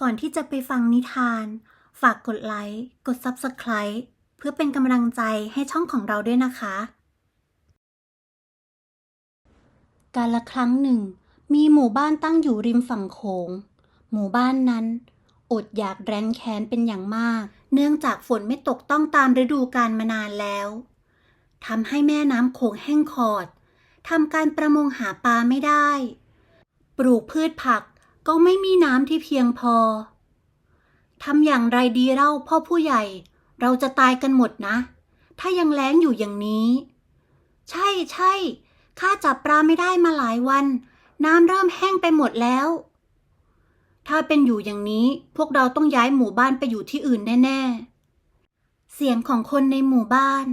ก่อนที่จะไปฟังนิทาน ฝากกดไลค์ กด Subscribe เพื่อเป็นกำลังใจให้ช่องของเราด้วยนะคะ กาลครั้งหนึ่ง มีหมู่บ้านตั้งอยู่ริมฝั่งโขง หมู่บ้านนั้น อดอยากแร้นแค้นเป็นอย่างมาก เนื่องจากฝนไม่ตกต้องตามฤดูกาลมานานแล้วทำให้แม่น้ำโขงแห้งขอดทำการประมงหาปลาไม่ได้ ปลูกพืชผัก ก็ไม่มีน้ำที่เพียงพอ ทำอย่างไรดีเล่าพ่อผู้ใหญ่ เราจะตายกันหมดนะ ถ้ายังแล้งอยู่อย่างนี้ ใช่ใช่ข้าจับปลาไม่ได้มาหลายวัน น้ำเริ่มแห้งไปหมดแล้ว ถ้าเป็นอยู่อย่างนี้พวกเราต้องย้ายหมู่บ้านไปอยู่ที่อื่นแน่ ๆ เสียงของคนในหมู่บ้าน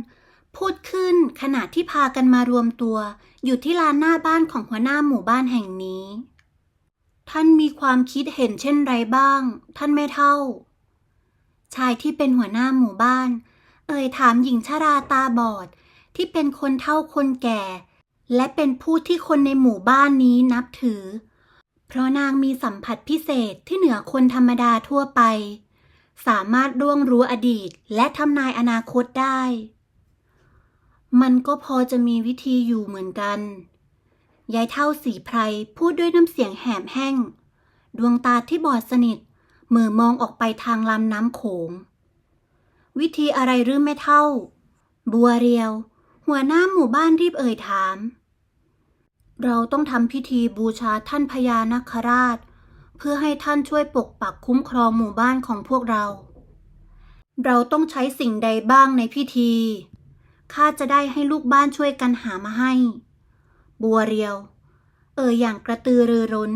พูดขึ้นขณะที่พากันมารวมตัว อยู่ที่ลานหน้าบ้านของหัวหน้าหมู่บ้านแห่งนี้ ท่านมีความคิดเห็นเช่นไรบ้าง ท่านแม่เท่า ชายที่เป็นหัวหน้าหมู่บ้าน เอ่ยถามหญิงชราตาบอดที่เป็นคนเฒ่าคนแก่ และเป็นผู้ที่คนในหมู่บ้านนี้นับถือ เพราะนางมีสัมผัสพิเศษที่เหนือคนธรรมดาทั่วไป สามารถร่วงรู้อดีตและทำนายอนาคตได้ มันก็พอจะมีวิธีอยู่เหมือนกัน ยายเท่าสีไพรพูดด้วยน้ำเสียงแหบแห้ง ดวงตาที่บอดสนิทมือมองออกไปทางลำน้ำโขง วิธีอะไรหรือแม่เท่า บัวเรียว หัวหน้าหมู่บ้านรีบเอ่ยถาม เราต้องทำพิธีบูชาท่านพญานาคราช เพื่อให้ท่านช่วยปกปักคุ้มครองหมู่บ้านของพวกเรา เราต้องใช้สิ่งใดบ้างในพิธีข้าจะได้ให้ลูกบ้านช่วยกันหามาให้ บัวเรียว เอ่ยอย่างกระตือรือร้น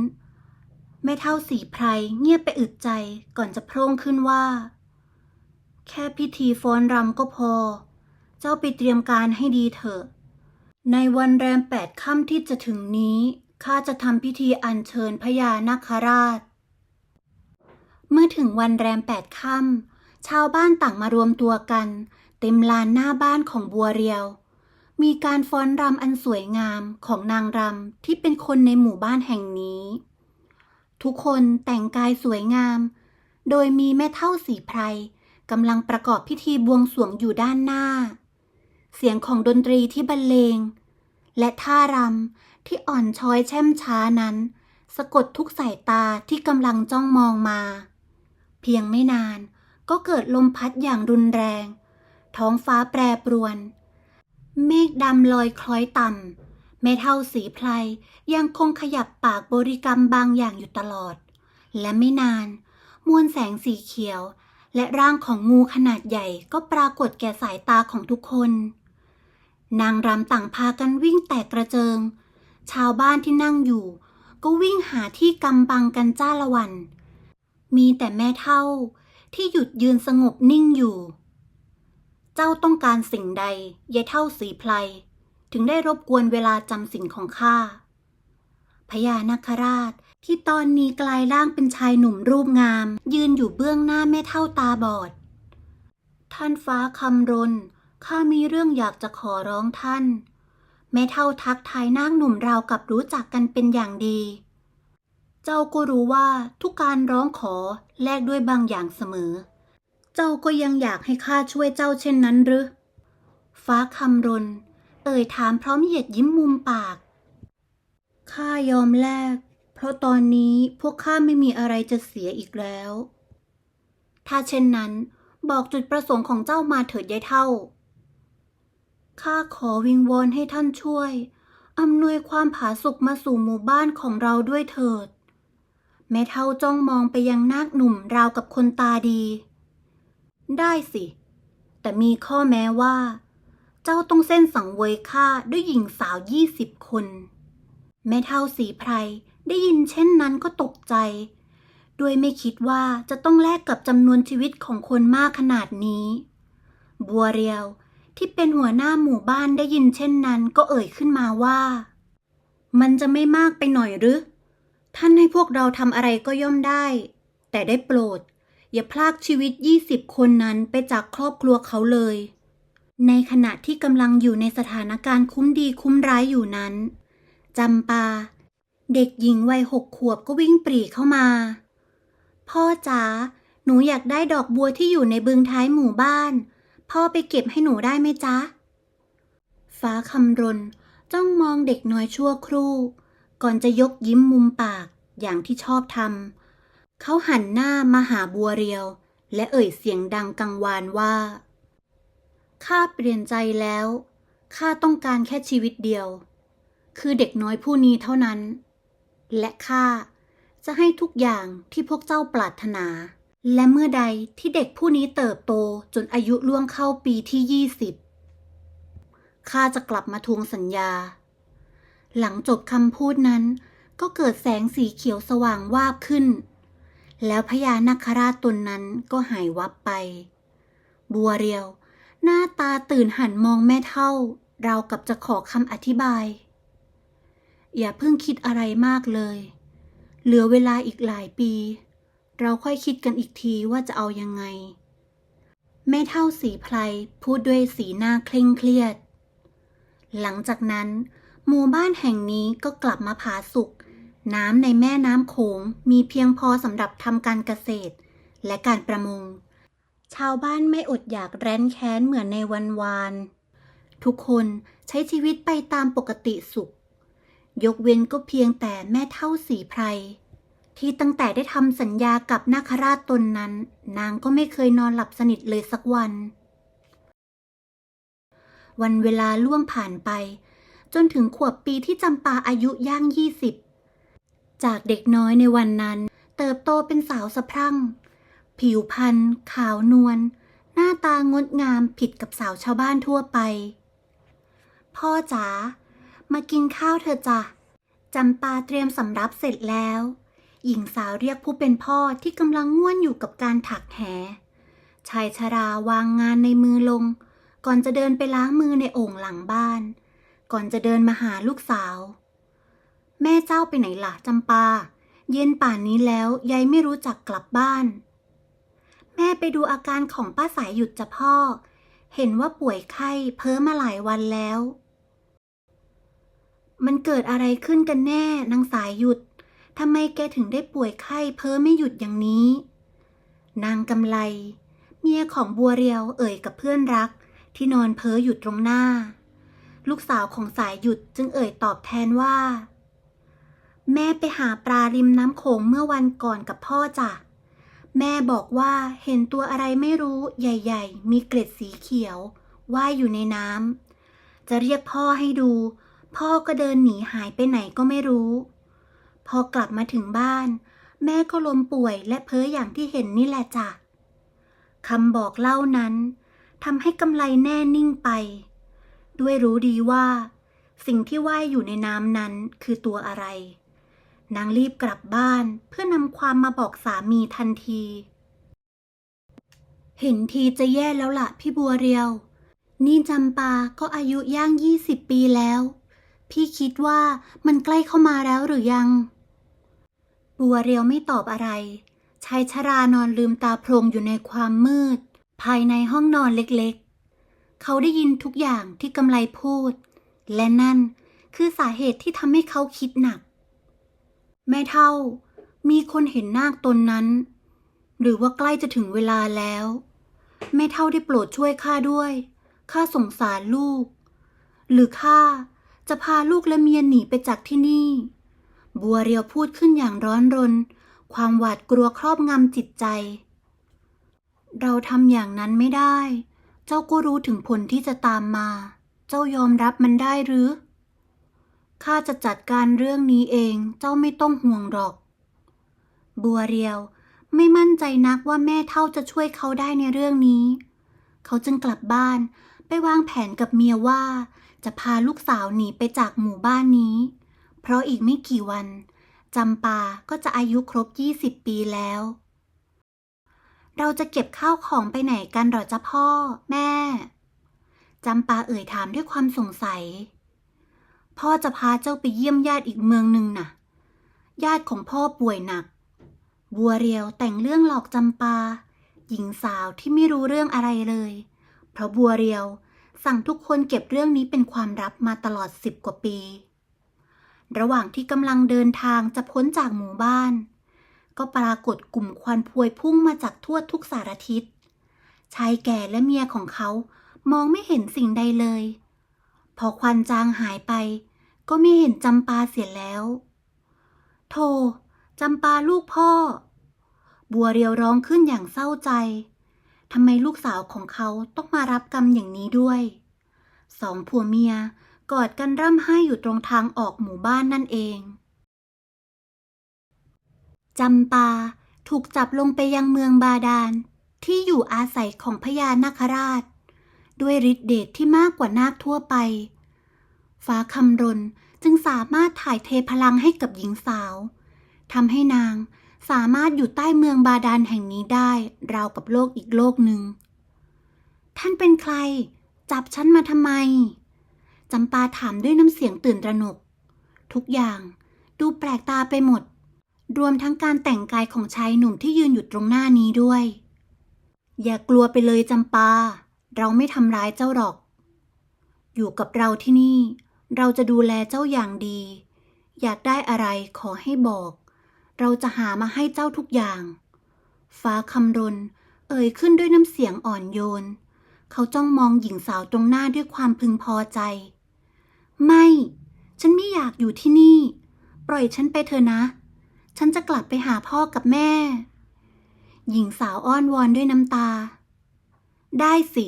แม่เท่าสีไพรเงียบไปอึดใจก่อนจะโพร่งขึ้นว่า แค่พิธีฟ้อนรำก็พอ เจ้าไปเตรียมการให้ดีเถอะ ในวันแรมแปดค่ำที่จะถึงนี้ข้าจะทำพิธีอัญเชิญพญานาคราช เมื่อถึงวันแรมแปดค่ำชาวบ้านต่างมารวมตัวกัน เต็มลานหน้าบ้านของบัวเรียว มีการฟ้อนรำอันสวยงามของนางรำที่เป็นคนในหมู่บ้านแห่งนี้ ทุกคนแต่งกายสวยงาม โดยมีแม่เท่าสีไพรกำลังประกอบพิธีบวงสรวงอยู่ด้านหน้า เสียงของดนตรีที่บรรเลง และท่ารำที่อ่อนช้อยแช่มช้านั้น สะกดทุกสายตาที่กำลังจ้องมองมา เพียงไม่นานก็เกิดลมพัดอย่างรุนแรง ท้องฟ้าแปรปรวน เมฆดำลอยคล้อยต่ำแม่เท่าสีไพรยังคงขยับปากบริกรรมบางอย่างอยู่ตลอด และไม่นาน มวลแสงสีเขียว และร่างของงูขนาดใหญ่ก็ปรากฏแก่สายตาของทุกคน นางรำต่างพากันวิ่งแตกกระเจิง ชาวบ้านที่นั่งอยู่ ก็วิ่งหาที่กำบังกันจ้าละวัน มีแต่แม่เท่าที่หยุดยืนสงบนิ่งอยู่ จ้าต้องการสิ่งใดยายเท่าสีไพรถึงได้รบกวนเวลาจำสิ่งของข้าพญานาคราชที่ตอนนี้กลายร่างเป็นชายหนุ่มรูปงาม ยืนอยู่เบื้องหน้าแม่เท่าตาบอด ท่านฟ้าคำรนข้ามีเรื่องอยากจะขอร้องท่าน แม่เท่าทักทายนางหนุ่มราวกับรู้จักกันเป็นอย่างดี เจ้าก็รู้ว่าทุกการร้องขอแลกด้วยบางอย่างเสมอ เจ้าก็ยังอยากให้ข้าช่วยเจ้าเช่นนั้นหรือ ฟ้าคำรน เอ่ยถามพร้อมเหยียดยิ้มมุมปาก ข้ายอมแลก เพราะตอนนี้พวกข้าไม่มีอะไรจะเสียอีกแล้ว ถ้าเช่นนั้น บอกจุดประสงค์ของเจ้ามาเถิดยายเท่า ข้าขอวิงวอนให้ท่านช่วยอำนวยความผาสุกมาสู่หมู่บ้านของเราด้วยเถิด แม่เท่าจ้องมองไปยังนาคหนุ่มราวกับคนตาดี ได้สิ แต่มีข้อแม้ว่า เจ้าต้องเส้นสังเวยข้าด้วยหญิงสาวยี่สิบคน แม่เท่าสีไพรได้ยินเช่นนั้นก็ตกใจ ด้วยไม่คิดว่าจะต้องแลกกับจำนวนชีวิตของคนมากขนาดนี้ บัวเรียวที่เป็นหัวหน้าหมู่บ้านได้ยินเช่นนั้นก็เอ่ยขึ้นมาว่า มันจะไม่มากไปหน่อยหรือ ท่านให้พวกเราทำอะไรก็ย่อมได้ แต่ได้โปรด อย่าพลากชีวิตยี่สิบคนนั้นไปจากครอบครัวเขาเลย ในขณะที่กำลังอยู่ในสถานการณ์คุ้มดีคุ้มร้ายอยู่นั้นจำปา เด็กหญิงวัยหกขวบก็วิ่งปรีเข้ามาพพ่อจ๋าหนูอยากได้ดอกบัวที่อยู่ในบึงท้ายหมู่บ้าน พ่อไปเก็บให้หนูได้ไหมจ๊ะ ฟ้าคำรนจ้องมองเด็กน้อยชั่วครู่ ก่อนจะยกยิ้มมุมปากอย่างที่ชอบทำ เขาหันหน้ามาหาบัวเรียว และเอ่ยเสียงดังกังวานว่าข้าเปลี่ยนใจแล้วข้าต้องการแค่ชีวิตเดียว คือเด็กน้อยผู้นี้เท่านั้น และข้าจะให้ทุกอย่างที่พวกเจ้าปรารถนา และเมื่อใดที่เด็กผู้นี้เติบโตจนอายุล่วงเข้าปีที่ยี่สิบข้าจะกลับมาทวงสัญญา หลังจบคำพูดนั้น ก็เกิดแสงสีเขียวสว่างวาบขึ้น แล้วพญานาคราชตนนั้นก็หายวับไป บัวเรียว หน้าตาตื่นหันมองแม่เท่า เรากับจะขอคำอธิบาย อย่าเพิ่งคิดอะไรมากเลย เหลือเวลาอีกหลายปี เราค่อยคิดกันอีกทีว่าจะเอายังไง แม่เท่าสีไพรพูดด้วยสีหน้าเคร่งเครียด หลังจากนั้น หมู่บ้านแห่งนี้ก็กลับมาผาสุก น้ำในแม่น้ำโขงมีเพียงพอสำหรับทำการเกษตร และการประมง ชาวบ้านไม่อดอยากแร้นแค้นเหมือนในวันวาน ทุกคนใช้ชีวิตไปตามปกติสุข ยกเว้นก็เพียงแต่แม่เท่าสีไพร ที่ตั้งแต่ได้ทำสัญญากับนาคราชตนนั้น นางก็ไม่เคยนอนหลับสนิทเลยสักวัน วันเวลาล่วงผ่านไป จนถึงขวบปีที่จำปาอายุย่างยี่สิบ จากเด็กน้อยในวันนั้น เติบโตเป็นสาวสะพรั่ง ผิวพรรณขาวนวลหน้าตางดงามผิดกับสาวชาวบ้านทั่วไป พ่อจ๋ามากินข้าวเถอจ้ะจำปาเตรียมสำรับเสร็จแล้ว หญิงสาวเรียกผู้เป็นพ่อที่กำลังง่วนอยู่กับการถักแหชายชราวางงานในมือลง ก่อนจะเดินไปล้างมือในโอ่งหลังบ้าน ก่อนจะเดินมาหาลูกสาว แม่เจ้าไปไหนล่ะจำปา เย็นป่านนี้แล้วยายไม่รู้จักกลับบ้าน แม่ไปดูอาการของป้าสายหยุดจะพ่อ เห็นว่าป่วยไข้เพ้อมาหลายวันแล้ว มันเกิดอะไรขึ้นกันแน่นางสายหยุดทำไมแกถึงได้ป่วยไข้เพ้อไม่หยุดอย่างนี้ นางกำไล เมียของบัวเรียวเอ่ยกับเพื่อนรัก ที่นอนเพ้ออยู่ตรงหน้า ลูกสาวของสายหยุดจึงเอ่ยตอบแทนว่า แม่ไปหาปลาริมน้ำโขงเมื่อวันก่อนกับพ่อจ้ะ แม่บอกว่าเห็นตัวอะไรไม่รู้ใหญ่ ๆ มีเกล็ดสีเขียวว่ายอยู่ในน้ำจะเรียกพ่อให้ดู พ่อก็เดินหนีหายไปไหนก็ไม่รู้ พอกลับมาถึงบ้าน แม่ก็ล้มป่วยและเพ้ออย่างที่เห็นนี่แหละจ้ะคำบอกเล่านั้นทำให้กำไลแน่นิ่งไป ด้วยรู้ดีว่า สิ่งที่ว่ายอยู่ในน้ำนั้นคือตัวอะไร นางรีบกลับบ้านเพื่อนำความมาบอกสามีทันที เห็นทีจะแย่แล้วล่ะพี่บัวเรียว นี่จำปาก็อายุย่างยี่สิบปีแล้ว พี่คิดว่ามันใกล้เข้ามาแล้วหรือยัง บัวเรียวไม่ตอบอะไรชายชรานอนลืมตาโพลงอยู่ในความมืด ภายในห้องนอนเล็กๆ เขาได้ยินทุกอย่างที่กำไลพูด และนั่นคือสาเหตุที่ทำให้เขาคิดหนัก แม่เท่า มีคนเห็นนาคตนนั้น หรือว่าใกล้จะถึงเวลาแล้ว แม่เท่าได้โปรดช่วยข้าด้วยข้าสงสารลูก หรือข้าจะพาลูกและเมียหนีไปจากที่นี่ บัวเรียวพูดขึ้นอย่างร้อนรน ความหวาดกลัวครอบงำจิตใจ เราทำอย่างนั้นไม่ได้ เจ้าก็รู้ถึงผลที่จะตามมา เจ้ายอมรับมันได้หรือ ข้าจะจัดการเรื่องนี้เอง เจ้าไม่ต้องห่วงหรอก บัวเรียวไม่มั่นใจนักว่าแม่เท่าจะช่วยเขาได้ในเรื่องนี้ เขาจึงกลับบ้านไปวางแผนกับเมียว่า จะพาลูกสาวหนีไปจากหมู่บ้านนี้ เพราะอีกไม่กี่วันจำปาก็จะอายุครบ 20 ปีแล้ว เราจะเก็บข้าวของไปไหนกันหรอจ๊ะพ่อ แม่จำปาเอ่ยถามด้วยความสงสัย พ่อจะพาเจ้าไปเยี่ยมญาติอีกเมืองหนึ่งน่ะ ญาติของพ่อป่วยหนัก บัวเรียวแต่งเรื่องหลอกจำปา หญิงสาวที่ไม่รู้เรื่องอะไรเลย เพราะบัวเรียวสั่งทุกคนเก็บเรื่องนี้เป็นความลับมาตลอดสิบกว่าปี ระหว่างที่กำลังเดินทางจะพ้นจากหมู่บ้าน ก็ปรากฏกลุ่มควันพวยพุ่งมาจากทั่วทุกสารทิศ ชายแก่และเมียของเขามองไม่เห็นสิ่งใดเลย พอควันจางหายไป ก็ไม่เห็นจำปาเสียแล้ว โธ่จำปาลูกพ่อ บัวเรียวร้องขึ้นอย่างเศร้าใจทำไมลูกสาวของเขาต้องมารับกรรมอย่างนี้ด้วย สองผัวเมียกอดกันร่ำไห้อยู่ตรงทางออกหมู่บ้านนั่นเองจำปาถูกจับลงไปยังเมืองบาดาลที่อยู่อาศัยของพญานาคราช ด้วยฤทธิเดชที่มากกว่านาคทั่วไป ฟ้าคำรนจึงสามารถถ่ายเทพลังให้กับหญิงสาวทำให้นางสามารถอยู่ใต้เมืองบาดาลแห่งนี้ได้ ราวกับโลกอีกโลกหนึ่ง ท่านเป็นใคร จับฉันมาทำไมจำปาถามด้วยน้ำเสียงตื่นตระหนก ทุกอย่างดูแปลกตาไปหมด รวมทั้งการแต่งกายของชายหนุ่มที่ยืนอยู่ตรงหน้านี้ด้วย อย่ากลัวไปเลยจำปา เราไม่ทำร้ายเจ้าหรอก อยู่กับเราที่นี่ เราจะดูแลเจ้าอย่างดี อยากได้อะไรขอให้บอก เราจะหามาให้เจ้าทุกอย่าง ฟ้าคำรนเอ่ยขึ้นด้วยน้ำเสียงอ่อนโยน เขาจ้องมองหญิงสาวตรงหน้าด้วยความพึงพอใจ ไม่ ฉันไม่อยากอยู่ที่นี่ ปล่อยฉันไปเถอะนะ ฉันจะกลับไปหาพ่อกับแม่ หญิงสาวอ้อนวอนด้วยน้ำตา ได้สิ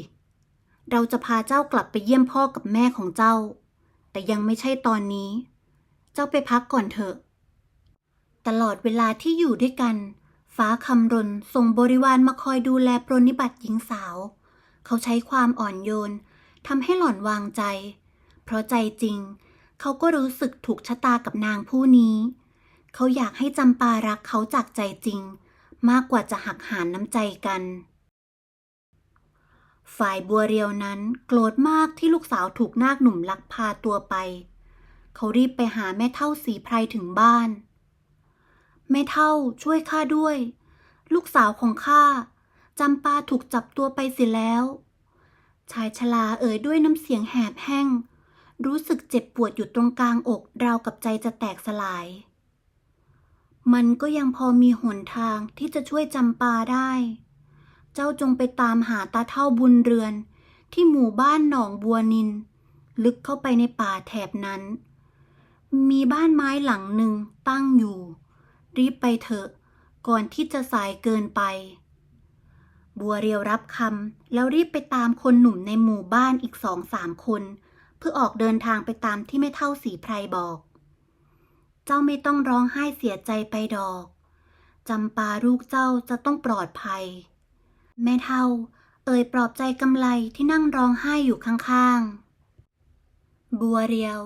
เราจะพาเจ้ากลับไปเยี่ยมพ่อกับแม่ของเจ้า แต่ยังไม่ใช่ตอนนี้ เจ้าไปพักก่อนเถอะ ตลอดเวลาที่อยู่ด้วยกัน ฟ้าคำรนส่งบริวารมาคอยดูแลปรนนิบัติหญิงสาว เขาใช้ความอ่อนโยนทำให้หล่อนวางใจ เพราะใจจริง เขาก็รู้สึกถูกชะตากับนางผู้นี้ เขาอยากให้จำปารักเขาจากใจจริง มากกว่าจะหักหานน้ำใจกัน ฝ่ายบัวเรียวนั้นโกรธมากที่ลูกสาวถูกนาคหนุ่มลักพาตัวไป เขารีบไปหาแม่เท่าสีไพรถึงบ้าน แม่เท่าช่วยข้าด้วย ลูกสาวของข้าจำปาถูกจับตัวไปเสียแล้ว ชายชราเอ่ยด้วยน้ำเสียงแหบแห้ง รู้สึกเจ็บปวดอยู่ตรงกลางอกราวกับใจจะแตกสลาย มันก็ยังพอมีหนทางที่จะช่วยจำปาได้ เจ้าจงไปตามหาตาเท่าบุญเรือน ที่หมู่บ้านหนองบัวนิน ลึกเข้าไปในป่าแถบนั้น มีบ้านไม้หลังหนึ่งตั้งอยู่ รีบไปเถอะ ก่อนที่จะสายเกินไป บัวเรียวรับคำแล้วรีบไปตามคนหนุ่มในหมู่บ้านอีกสองสามคน เพื่อออกเดินทางไปตามที่แม่เท่าสีไพรบอก เจ้าไม่ต้องร้องไห้เสียใจไปดอกจำปาลูกเจ้าจะต้องปลอดภัย แม่เท่า เอ่ยปลอบใจกำไลที่นั่งร้องไห้อยู่ข้างๆ บัวเรียว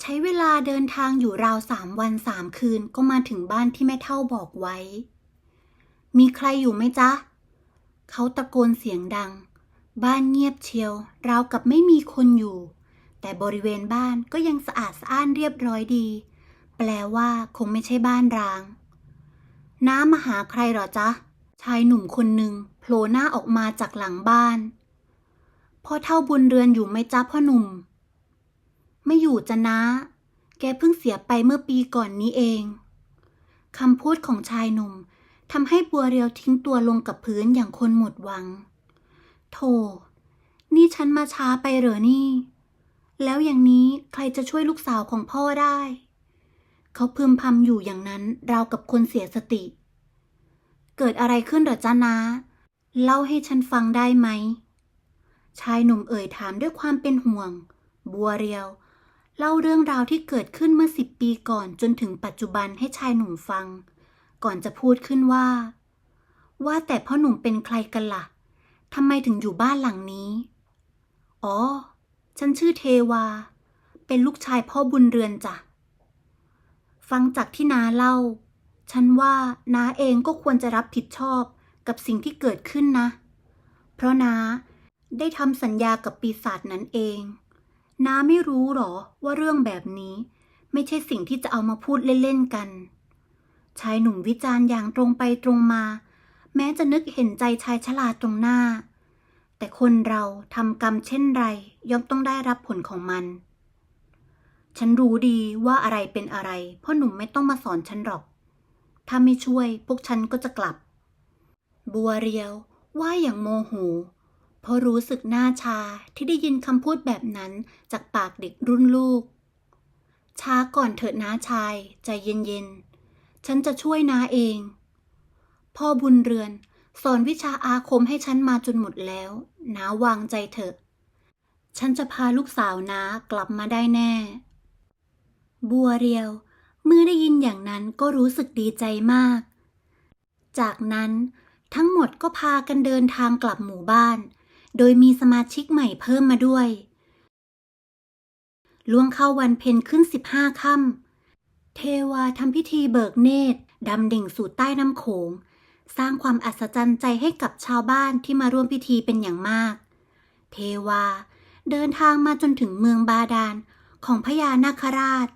ใช้เวลาเดินทางอยู่ราวสามวันสามคืนก็มาถึงบ้านที่แม่เท่าบอกไว้ มีใครอยู่ไหมจ๊ะ เขาตะโกนเสียงดัง บ้านเงียบเชียว ราวกับไม่มีคนอยู่ แต่บริเวณบ้านก็ยังสะอาดสะอ้านเรียบร้อยดี แปลว่าคงไม่ใช่บ้านร้าง น้ามาหาใครหรอจ๊ะชายหนุ่มคนหนึ่ง ผล่หน้าออกมาจากหลังบ้าน พ่อเท่าบุญเรือนอยู่ไหมจ๊ะพ่อหนุ่ม ไม่อยู่จะนะ แกเพิ่งเสียไปเมื่อปีก่อนนี้เอง คำพูดของชายหนุ่มทำให้บัวเรียวทิ้งตัวลงกับพื้นอย่างคนหมดหวัง โธ่ นี่ฉันมาช้าไปเหรอนี่ แล้วอย่างนี้ใครจะช่วยลูกสาวของพ่อได้ เขาพึมพำอยู่อย่างนั้นราวกับคนเสียสติ เกิดอะไรขึ้นเหรอจ้านา เล่าให้ฉันฟังได้ไหม ชายหนุ่มเอ่ยถามด้วยความเป็นห่วง บัวเรียว เล่าเรื่องราวที่เกิดขึ้นเมื่อสิบปีก่อนจนถึงปัจจุบันให้ชายหนุ่มฟัง ก่อนจะพูดขึ้นว่า ว่าแต่พ่อหนุ่มเป็นใครกันละ่ะทำไมถึงอยู่บ้านหลังนี้ อ๋อ ฉันชื่อเทวา เป็นลูกชายพ่อบุญเรือนจ้ะ ฟังจากที่นาเล่า ฉันว่าน้าเองก็ควรจะรับผิดชอบ กับสิ่งที่เกิดขึ้นนะ เพราะนาได้ทำสัญญากับปีศาจนั้นเอง นาไม่รู้หรอว่าเรื่องแบบนี้ไม่ใช่สิ่งที่จะเอามาพูดเล่นๆกัน ชายหนุ่มวิจารณ์อย่างตรงไปตรงมา แม้จะนึกเห็นใจชายชราตรงหน้า แต่คนเราทำกรรมเช่นไร ย่อมต้องได้รับผลของมัน ฉันรู้ดีว่าอะไรเป็นอะไรพ่อหนุ่มไม่ต้องมาสอนฉันหรอก ถ้าไม่ช่วยพวกฉันก็จะกลับ บัวเรียวว่าอย่างโมโห เพราะรู้สึกหน้าชาที่ได้ยินคำพูดแบบนั้นจากปากเด็กรุ่นลูก ช้าก่อนเถิดน้าชายใจเย็นๆ ฉันจะช่วยน้าเอง พ่อบุญเรือนสอนวิชาอาคมให้ฉันมาจนหมดแล้วน้าวางใจเถอะ ฉันจะพาลูกสาวน้ากลับมาได้แน่ บัวเรียว เมื่อได้ยินอย่างนั้นก็รู้สึกดีใจมาก จากนั้น ทั้งหมดก็พากันเดินทางกลับหมู่บ้าน โดยมีสมาชิกใหม่เพิ่มมาด้วย ล่วงเข้าวันเพ็ญขึ้นสิบห้าค่ำเทวาทำพิธีเบิกเนตรดำดิ่งสู่ใต้น้ำโขง สร้างความอัศจรรย์ใจให้กับชาวบ้านที่มาร่วมพิธีเป็นอย่างมาก เทวาเดินทางมาจนถึงเมืองบาดาลของพญานาคราช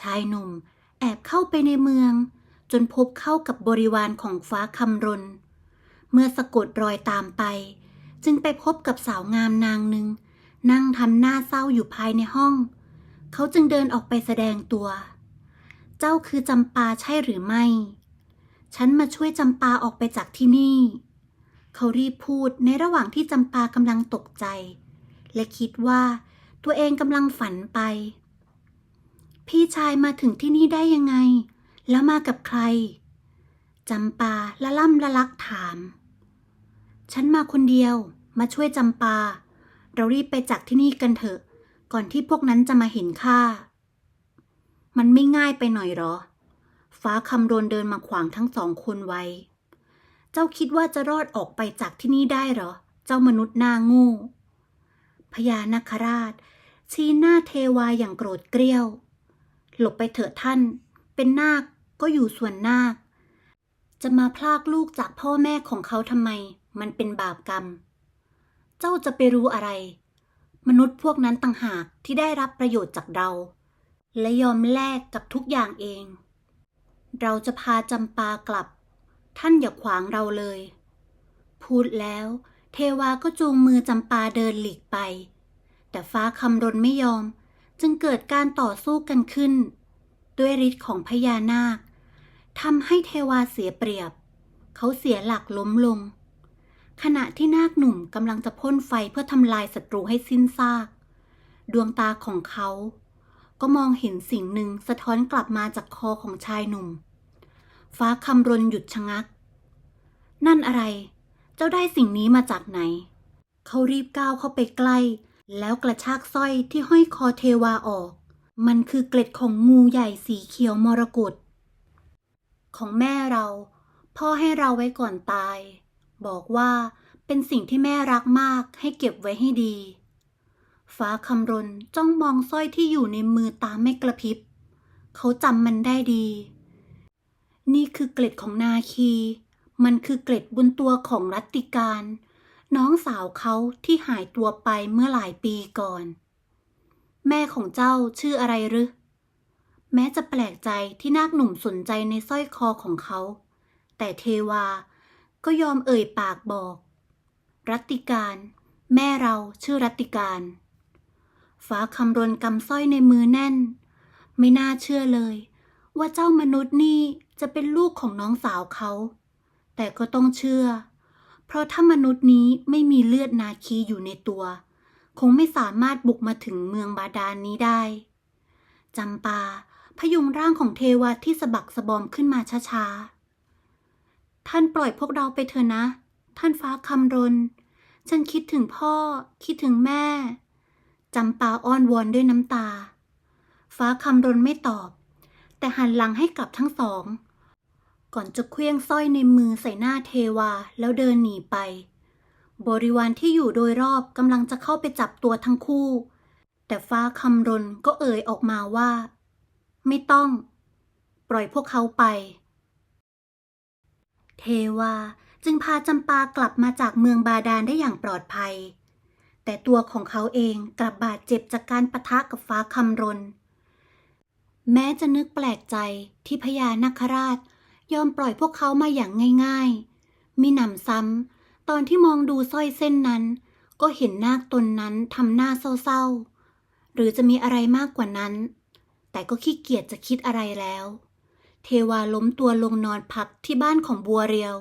ชายหนุ่มแอบเข้าไปในเมือง จนพบเข้ากับบริวารของฟ้าคำรน เมื่อสะกดรอยตามไป จึงไปพบกับสาวงามนางหนึ่ง นั่งทำหน้าเศร้าอยู่ภายในห้อง เขาจึงเดินออกไปแสดงตัว เจ้าคือจำปาใช่หรือไม่ ฉันมาช่วยจำปาออกไปจากที่นี่ เขารีบพูดในระหว่างที่จำปากำลังตกใจ และคิดว่าตัวเองกำลังฝันไป พี่ชายมาถึงที่นี่ได้ยังไง แล้วมากับใครจำปาละล่ำละลักถาม ฉันมาคนเดียว มาช่วยจำปา เรารีบไปจากที่นี่กันเถอะ ก่อนที่พวกนั้นจะมาเห็นข้า มันไม่ง่ายไปหน่อยหรอ ฟ้าคำรนเดินมาขวางทั้งสองคนไว้ เจ้าคิดว่าจะรอดออกไปจากที่นี่ได้หรอ เจ้ามนุษย์หน้าง่พญานาคราช ชี้หน้าเทวาอย่างโกรธเกรี้ยว หลบไปเถอะท่าน เป็นนาคก็อยู่ส่วนนาค จะมาพลากลูกจากพ่อแม่ของเขาทำไม มันเป็นบาปกรรม เจ้าจะไปรู้อะไร มนุษย์พวกนั้นต่างหากที่ได้รับประโยชน์จากเรา และยอมแลกกับทุกอย่างเอง เราจะพาจำปากลับ ท่านอย่าขวางเราเลย พูดแล้วเทวาก็จูงมือจำปาเดินหลีกไป แต่ฟ้าคำรนไม่ยอม จึงเกิดการต่อสู้กันขึ้น ด้วยฤทธิ์ของพญานาคทำให้เทวาเสียเปรียบ เขาเสียหลักล้มลง ขณะที่นาคหนุ่มกำลังจะพ่นไฟเพื่อทำลายศัตรูให้สิ้นซาก ดวงตาของเขา ก็มองเห็นสิ่งหนึ่งสะท้อนกลับมาจากคอของชายหนุ่ม ฟ้าคำรนหยุดชะงัก นั่นอะไร เจ้าได้สิ่งนี้มาจากไหน เขารีบก้าวเข้าไปใกล้ แล้วกระชากสร้อยที่ห้อยคอเทวาออก มันคือเกล็ดของงูใหญ่สีเขียวมรกตของแม่เรา พ่อให้เราไว้ก่อนตาย บอกว่าเป็นสิ่งที่แม่รักมากให้เก็บไว้ให้ดี ฟ้าคำรนจ้องมองสร้อยที่อยู่ในมือตาไม่กระพริบ เขาจำมันได้ดี นี่คือเกล็ดของนาคี มันคือเกล็ดบนตัวของรัตติการ น้องสาวเขาที่หายตัวไปเมื่อหลายปีก่อน แม่ของเจ้าชื่ออะไรหรือแม้จะแปลกใจที่นาคหนุ่มสนใจในสร้อยคอของเขา แต่เทวา ก็ยอมเอ่ยปากบอก รัตติการ แม่เราชื่อรัตติการฟ้าคำรนกำสร้อยในมือแน่น ไม่น่าเชื่อเลย ว่าเจ้ามนุษย์นี่จะเป็นลูกของน้องสาวเขา แต่ก็ต้องเชื่อ เพราะถ้ามนุษย์นี้ไม่มีเลือดนาคีอยู่ในตัว คงไม่สามารถบุกมาถึงเมืองบาดาลนนี้ได้จำปาพยุงร่างของเทวาที่สะบักสะบอมขึ้นมาช้าๆ ท่านปล่อยพวกเราไปเถอะนะ ท่านฟ้าคำรน ฉันคิดถึงพ่อ คิดถึงแม่ จำปาอ้อนวอนด้วยน้ำตา ฟ้าคำรนไม่ตอบ แต่หันหลังให้กับทั้งสอง ก่อนจะเคลี้ยงสร้อยในมือใส่หน้าเทวาแล้วเดินหนีไป บริวารที่อยู่โดยรอบกำลังจะเข้าไปจับตัวทั้งคู่ แต่ฟ้าคำรนก็เอ่ยออกมาว่า ไม่ต้อง ปล่อยพวกเขาไป เทวาจึงพาจำปากลับมาจากเมืองบาดาลได้อย่างปลอดภัย แต่ตัวของเขาเองกลับบาดเจ็บจากการปะทะกับฟ้าคำรน แม้จะนึกแปลกใจที่พญานาคราช ยอมปล่อยพวกเขามาอย่างง่าย ๆ มีหนำซ้ำตอนที่มองดูสร้อยเส้นนั้น ก็เห็นนาคตนนั้นทำหน้าเศร้าๆ หรือจะมีอะไรมากกว่านั้น แต่ก็ขี้เกียจจะคิดอะไรแล้ว เทวาล้มตัวลงนอนพักที่บ้านของบัวเรียว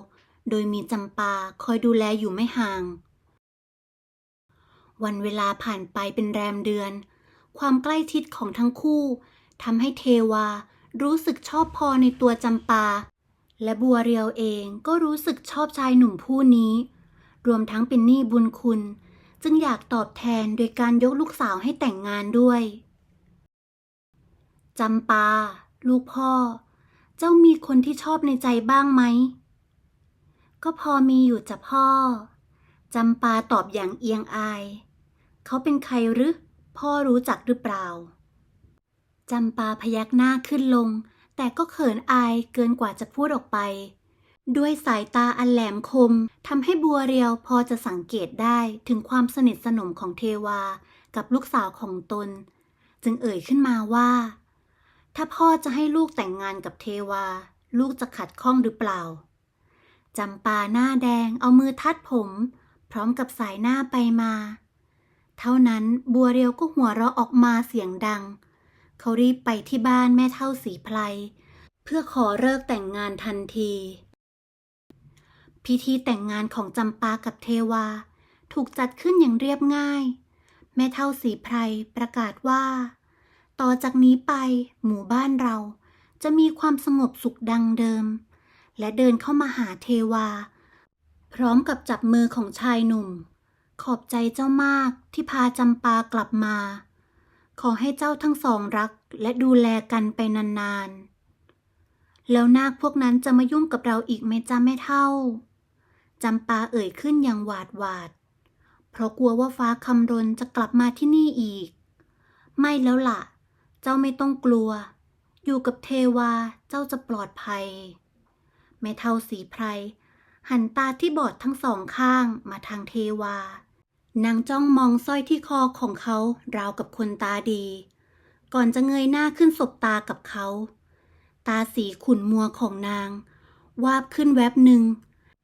โดยมีจำปาคอยดูแลอยู่ไม่ห่าง วันเวลาผ่านไปเป็นแรมเดือน ความใกล้ชิดของทั้งคู่ทำให้เทวารู้สึกชอบพอในตัวจำปา และบัวเรียวเองก็รู้สึกชอบชายหนุ่มผู้นี้ รวมทั้งเป็นหนี้บุญคุณ จึงอยากตอบแทนโดยการยกลูกสาวให้แต่งงานด้วยจำปา ลูกพ่อ เจ้ามีคนที่ชอบในใจบ้างไหม ก็พอมีอยู่จ้ะพ่อ จำปาตอบอย่างเอียงอาย เขาเป็นใครหรือ พ่อรู้จักหรือเปล่า จำปาพยักหน้าขึ้นลง แต่ก็เขินอายเกินกว่าจะพูดออกไป ด้วยสายตาอันแหลมคมทำให้บัวเรียวพอจะสังเกตได้ถึงความสนิทสนมของเทวากับลูกสาวของตน จึงเอ่ยขึ้นมาว่า ถ้าพ่อจะให้ลูกแต่งงานกับเทวา ลูกจะขัดข้องหรือเปล่าจำปาหน้าแดงเอามือทัดผม พร้อมกับสายหน้าไปมา เท่านั้นบัวเรียวก็หัวเราะออกมาเสียงดัง เขารีบไปที่บ้านแม่เท่าสีไพรเพื่อขอเลิกแต่งงานทันที พิธีแต่งงานของจำปากับเทวา ถูกจัดขึ้นอย่างเรียบง่าย แม่เท่าสีไพรประกาศว่า ต่อจากนี้ไปหมู่บ้านเราจะมีความสงบสุขดังเดิม และเดินเข้ามาหาเทวา พร้อมกับจับมือของชายหนุ่ม ขอบใจเจ้ามากที่พาจำปากลับมา ขอให้เจ้าทั้งสองรักและดูแลกันไปนานๆ แล้วนาคพวกนั้นจะมายุ่งกับเราอีกไหมจ้าแม่เท่าจำปาเอ่ยขึ้นอย่างหวาดหวาด เพราะกลัวว่าฟ้าคำรนจะกลับมาที่นี่อีก ไม่แล้วล่ะ เจ้าไม่ต้องกลัว อยู่กับเทวาเจ้าจะปลอดภัย แม่เท่าสีไพร หันตาที่บอดทั้งสองข้างมาทางเทวานางจ้องมองสร้อยที่คอของเขาราวกับคนตาดี ก่อนจะเงยหน้าขึ้นสบตากับเขา ตาสีขุ่นมัวของนาง วาบขึ้นแวบหนึ่ง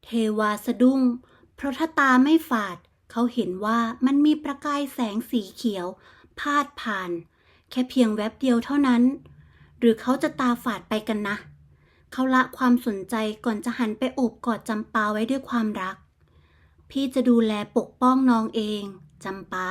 เทวาสะดุ้ง เพราะถ้าตาไม่ฝาด เขาเห็นว่ามันมีประกายแสงสีเขียว พาดผ่าน ค่เพียงแวบเดียวเท่านั้น หรือเขาจะตาฝาดไปกันนะ เขาละความสนใจก่อนจะหันไปโอบกอดจำปาไว้ด้วยความรัก พี่จะดูแลปกป้องน้องเองจำปา